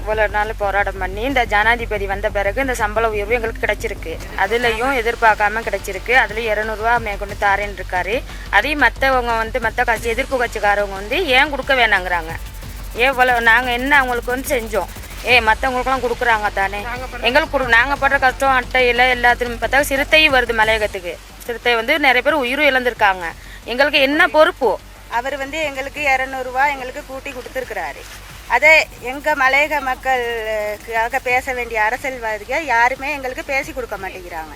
இவ்வளோ நாள் போராட்டம் பண்ணி இந்த ஜனாதிபதி வந்த பிறகு இந்த சம்பள உயர்வு எங்களுக்கு கிடைச்சிருக்கு. அதுலேயும் எதிர்பார்க்காம கிடைச்சிருக்கு. அதுலேயும் இரநூறுவா மேற்கொண்டு தாரேன்னு இருக்காரு. அதையும் மற்றவங்க வந்து மற்ற கட்சி எதிர்ப்பு கட்சிக்காரவங்க வந்து ஏன் கொடுக்க வேணாங்கிறாங்க. ஏன் இவ்வளோ நாங்கள் என்ன அவங்களுக்கு வந்து செஞ்சோம்? ஏ மற்றவங்களுக்குலாம் கொடுக்குறாங்க தானே? எங்களுக்கு கொடு நாங்கள் படுற கஷ்டம் அட்டையில் எல்லாத்துலையும் பார்த்தா சிறுத்தையும் வருது மலையகத்துக்கு. சிறுத்தை வந்து நிறைய பேர் உயிரும் இழந்திருக்காங்க. எங்களுக்கு என்ன பொறுப்பு? அவர் வந்து எங்களுக்கு இரநூறுவா எங்களுக்கு கூட்டி கொடுத்துருக்குறாரு. அதே எங்கள் மலையக மக்களுக்காக பேச வேண்டிய அரசியல்வாதிகள் யாருமே எங்களுக்கு பேசி கொடுக்க மாட்டேங்கிறாங்க.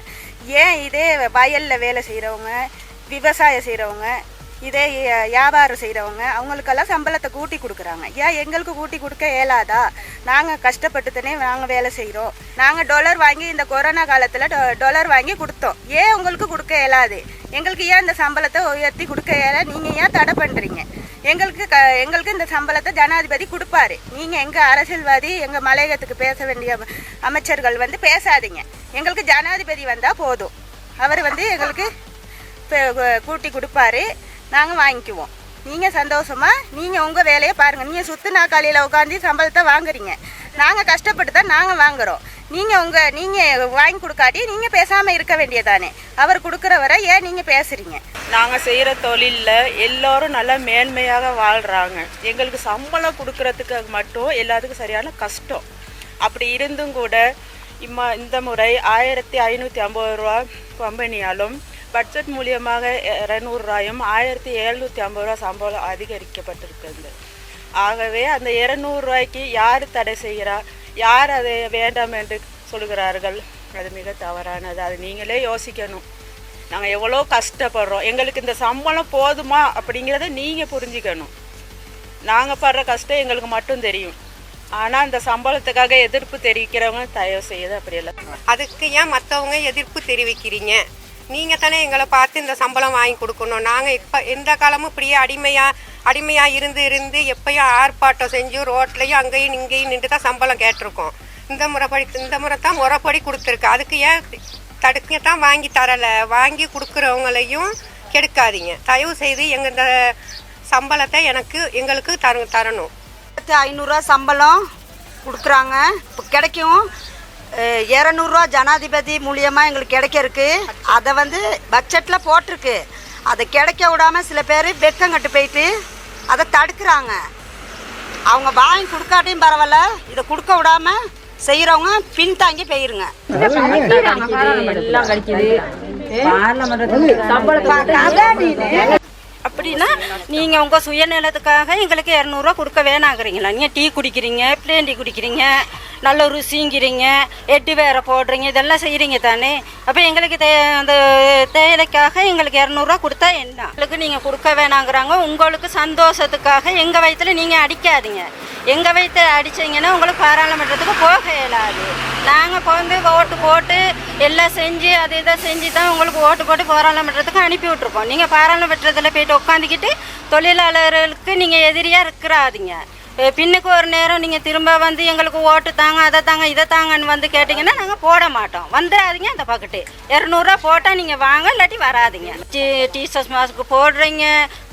ஏன் இதே வயலில் வேலை செய்கிறவங்க விவசாயம் செய்கிறவங்க இதே வியாபாரம் செய்கிறவங்க அவங்களுக்கெல்லாம் சம்பளத்தை கூட்டி கொடுக்குறாங்க. ஏன் எங்களுக்கு கூட்டி கொடுக்க இயலாதா? நாங்கள் கஷ்டப்பட்டு தானே நாங்கள் வேலை செய்கிறோம் நாங்கள் டாலர் வாங்கி இந்த கொரோனா காலத்தில் டாலர் வாங்கி கொடுத்தோம். ஏன் உங்களுக்கு கொடுக்க இயலாது? எங்களுக்கு ஏன் இந்த சம்பளத்தை உயர்த்தி கொடுக்க இயல? நீங்கள் ஏன் தடை பண்ணுறீங்க எங்களுக்கு க எங்களுக்கு இந்த சம்பளத்தை ஜனாதிபதி கொடுப்பாரு. நீங்கள் எங்கள் அரசியல்வாதி எங்கள் மலையகத்துக்கு பேச வேண்டிய அமைச்சர்கள் வந்து பேசாதீங்க. எங்களுக்கு ஜனாதிபதி வந்தால் போதும். அவர் வந்து எங்களுக்கு கூட்டி கொடுப்பாரு. நாங்கள் வாங்கிக்குவோம். நீங்கள் சந்தோஷமாக நீங்கள் உங்கள் வேலையை பாருங்கள் நீங்கள் சுத்து நாக்காளியில் உட்காந்து சம்பளத்தை வாங்குறீங்க. நாங்கள் கஷ்டப்பட்டு தான் நாங்கள் வாங்குறோம். நீங்கள் உங்கள் நீங்கள் வாங்கி கொடுக்காட்டி நீங்கள் பேசாமல் இருக்க வேண்டியதானே அவர் கொடுக்குற வரை ஏன் நீங்கள் பேசுகிறீங்க நாங்கள் செய்கிற தொழிலில் எல்லோரும் நல்லா மேன்மையாக வாழ்கிறாங்க எங்களுக்கு சம்பளம் கொடுக்கறதுக்கு மட்டும் எல்லாத்துக்கும் சரியான கஷ்டம். அப்படி இருந்தும் கூட இம்மா இந்த முறை ஆயிரத்தி ஐநூற்றி ஐம்பது ரூபா கம்பெனியாலும் பட்ஜெட் மூலியமாக இரநூறுவாயும் ஆயிரத்தி எழுநூற்றி ஐம்பது ரூபா சம்பளம் அதிகரிக்கப்பட்டிருக்கிறது. ஆகவே அந்த இரநூறுவாய்க்கு யார் தடை செய்கிறா? யார் அதை வேண்டாம் என்று சொல்கிறார்கள்? அது மிக தவறானது. அது நீங்களே யோசிக்கணும். நாங்கள் எவ்வளோ கஷ்டப்படுறோம். எங்களுக்கு இந்த சம்பளம் போதுமா அப்படிங்கிறத நீங்கள் புரிஞ்சுக்கணும். நாங்கள் படுற கஷ்டம் எங்களுக்கு மட்டும் தெரியும். ஆனால் இந்த சம்பளத்துக்காக எதிர்ப்பு தெரிவிக்கிறவங்க தயவு செய்து அப்படியெல்லாம் அதுக்கு ஏன் மற்றவங்க எதிர்ப்பு தெரிவிக்கிறீங்க? நீங்கள் தானே எங்களை பார்த்து இந்த சம்பளம் வாங்கி கொடுக்கணும். நாங்கள் இப்போ எந்த காலமும் இப்படியே அடிமையாக அடிமையாக இருந்து இருந்து எப்பயும் ஆர்ப்பாட்டம் செஞ்சு ரோட்லேயும் அங்கேயும் இங்கேயும் நின்று தான் சம்பளம் கேட்டிருக்கோம். இந்த முறைப்படி இந்த முறை தான் முறைப்படி கொடுத்துருக்கு. அதுக்கு ஏன் தடுக்க தான் வாங்கி தரலை? வாங்கி கொடுக்குறவங்களையும் கெடுக்காதீங்க. தயவு செய்து எங்கள் இந்த சம்பளத்தை எனக்கு எங்களுக்கு தர தரணும். ஐநூறுரூவா சம்பளம் கொடுக்குறாங்க. இப்போ கிடைக்கும். இரநூறுவா ஜனாதிபதி மூலியமாக எங்களுக்கு கிடைக்க இருக்கு. அதை வந்து பட்ஜெட்டில் போட்டிருக்கு. அதை கிடைக்க விடாம சில பேர் வெக்கங்கட்டு போயிட்டு அதை தடுக்கிறாங்க. அவங்க வாங்கி கொடுக்காட்டியும் பரவாயில்ல இதை கொடுக்க விடாம செய்கிறவங்க பின்தாங்கி போயிருங்க. அப்படின்னா நீங்கள் உங்கள் சுயநலத்துக்காக எங்களுக்கு இரநூறுவா கொடுக்க வேணாங்கிறீங்களா? நீங்கள் டீ குடிக்கிறீங்க பிளேன் டீ குடிக்கிறீங்க. நல்ல ருசிங்கிறீங்க எட்டு வேற போடுறீங்க இதெல்லாம் செய்கிறீங்க தானே? அப்போ எங்களுக்கு தே அந்த தேயிலைக்காக எங்களுக்கு இரநூறுவா கொடுத்தா என்ன? எங்களுக்கு நீங்கள் கொடுக்க வேணாங்கிறாங்க. உங்களுக்கு சந்தோஷத்துக்காக எங்கள் வயிற்றுல நீங்கள் அடிக்காதீங்க. எங்கள் வயிற்று அடித்தீங்கன்னா உங்களுக்கு பாராளுமன்றத்துக்கு போக இயலாது. நாங்கள் போந்து ஓட்டு போட்டு எல்லாம் செஞ்சு அதை இதை செஞ்சு தான் உங்களுக்கு ஓட்டு போட்டு பாராளுமன்றத்துக்கு அனுப்பி விட்ருக்கோம் நீங்கள் பாராளுமன்றத்தில் போயிட்டு உட்காந்துக்கிட்டு தொழிலாளர்களுக்கு நீங்கள் எதிரியாக இருக்கிறாதீங்க. பின்னுக்கு ஒரு நேரம் நீங்கள் திரும்ப வந்து எங்களுக்கு ஓட்டு தாங்க அதை தாங்க இதை தாங்கன்னு வந்து கேட்டிங்கன்னா நாங்கள் போட மாட்டோம். வந்துடாதீங்க அந்த பக்கெட்டு இரநூறுவா போட்டால் நீங்கள் வாங்க இல்லாட்டி வராதிங்க. டீச்சர்ஸ் மாஸ்க்கு போடுறீங்க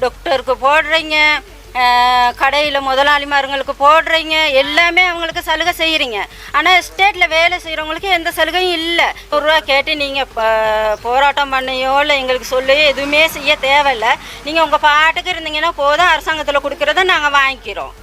டாக்டருக்கு போடுறீங்க கடையில் முதலாளிமாருங்களுக்கு போடுறீங்க எல்லாமே அவங்களுக்கு சலுகை செய்கிறீங்க ஆனால் ஸ்டேட்டில் வேலை செய்கிறவங்களுக்கு எந்த சலுகையும் இல்லை. ஒரு ரூபா கேட்டு நீங்கள் போராட்டம் பண்ணியோ இல்லை எங்களுக்கு சொல்லியோ எதுவுமே செய்ய தேவையில்லை. நீங்கள் உங்கள் பாட்டுக்கு இருந்தீங்கன்னா போதும் அரசாங்கத்தில் கொடுக்குறத நாங்கள் வாங்கிக்கிறோம்.